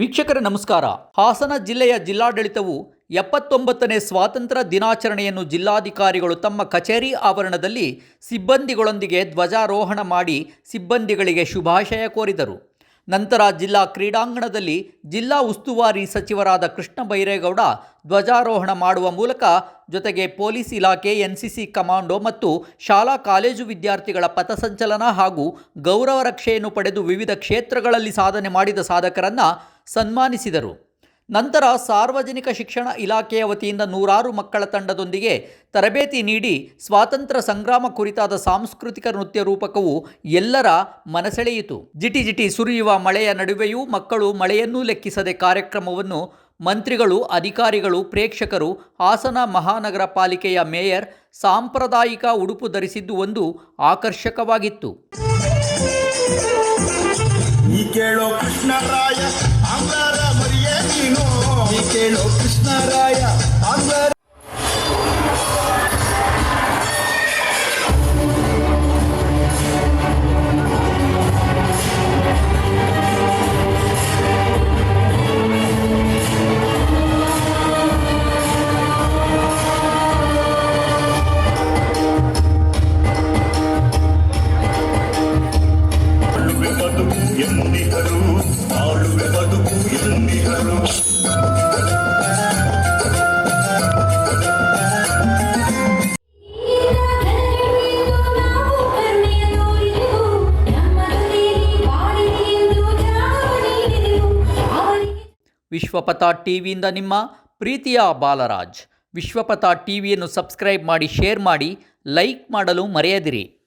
ವೀಕ್ಷಕರ ನಮಸ್ಕಾರ. ಹಾಸನ ಜಿಲ್ಲೆಯ ಜಿಲ್ಲಾಡಳಿತವು ಎಪ್ಪತ್ತೊಂಬತ್ತನೇ ಸ್ವಾತಂತ್ರ್ಯ ದಿನಾಚರಣೆಯನ್ನು ಜಿಲ್ಲಾಧಿಕಾರಿಗಳು ತಮ್ಮ ಕಚೇರಿ ಆವರಣದಲ್ಲಿ ಸಿಬ್ಬಂದಿಗಳೊಂದಿಗೆ ಧ್ವಜಾರೋಹಣ ಮಾಡಿ ಸಿಬ್ಬಂದಿಗಳಿಗೆ ಶುಭಾಶಯ ಕೋರಿದರು. ನಂತರ ಜಿಲ್ಲಾ ಕ್ರೀಡಾಂಗಣದಲ್ಲಿ ಜಿಲ್ಲಾ ಉಸ್ತುವಾರಿ ಸಚಿವರಾದ ಕೃಷ್ಣ ಬೈರೇಗೌಡ ಧ್ವಜಾರೋಹಣ ಮಾಡುವ ಮೂಲಕ ಜೊತೆಗೆ ಪೊಲೀಸ್ ಇಲಾಖೆ, ಎನ್ಸಿಸಿ ಕಮಾಂಡೋ ಮತ್ತು ಶಾಲಾ ಕಾಲೇಜು ವಿದ್ಯಾರ್ಥಿಗಳ ಪಥಸಂಚಲನ ಹಾಗೂ ಗೌರವ ರಕ್ಷೆಯನ್ನು ಪಡೆದು ವಿವಿಧ ಕ್ಷೇತ್ರಗಳಲ್ಲಿ ಸಾಧನೆ ಮಾಡಿದ ಸಾಧಕರನ್ನು ಸನ್ಮಾನಿಸಿದರು. ನಂತರ ಸಾರ್ವಜನಿಕ ಶಿಕ್ಷಣ ಇಲಾಖೆಯ ವತಿಯಿಂದ ನೂರಾರು ಮಕ್ಕಳ ತಂಡದೊಂದಿಗೆ ತರಬೇತಿ ನೀಡಿ ಸ್ವಾತಂತ್ರ್ಯ ಸಂಗ್ರಾಮ ಕುರಿತಾದ ಸಾಂಸ್ಕೃತಿಕ ನೃತ್ಯ ರೂಪಕವು ಎಲ್ಲರ ಮನಸೆಳೆಯಿತು. ಜಿಟಿ ಜಿಟಿ ಸುರಿಯುವ ಮಳೆಯ ನಡುವೆಯೂ ಮಕ್ಕಳು ಮಳೆಯನ್ನೂ ಲೆಕ್ಕಿಸದೆ ಕಾರ್ಯಕ್ರಮವನ್ನು ಮಂತ್ರಿಗಳು, ಅಧಿಕಾರಿಗಳು, ಪ್ರೇಕ್ಷಕರು, ಹಾಸನ ಮಹಾನಗರ ಪಾಲಿಕೆಯ ಮೇಯರ್, ಸಾಂಪ್ರದಾಯಿಕ ಉಡುಪು ಧರಿಸಿದ್ದು ಒಂದು ಆಕರ್ಷಕವಾಗಿತ್ತು. ಈ ಕೇಳೋ ಕೃಷ್ಣರಾಯ ಆಂಗ್ಲರ ಮರಿಯೇ ನೀನು ಈ ಕೇಳೋ ಕೃಷ್ಣರಾಯ ಆಂಗ್ಲರ ವಿಶ್ವಪಥ ಟಿವಿಯಿಂದ ನಿಮ್ಮ ಪ್ರೀತಿಯ ಬಾಲರಾಜ್. ವಿಶ್ವಪಥ ಟಿವಿಯನ್ನು ಸಬ್ಸ್ಕ್ರೈಬ್ ಮಾಡಿ ಶೇರ್ ಮಾಡಿ ಲೈಕ್ ಮಾಡಲು ಮರೆಯದಿರಿ.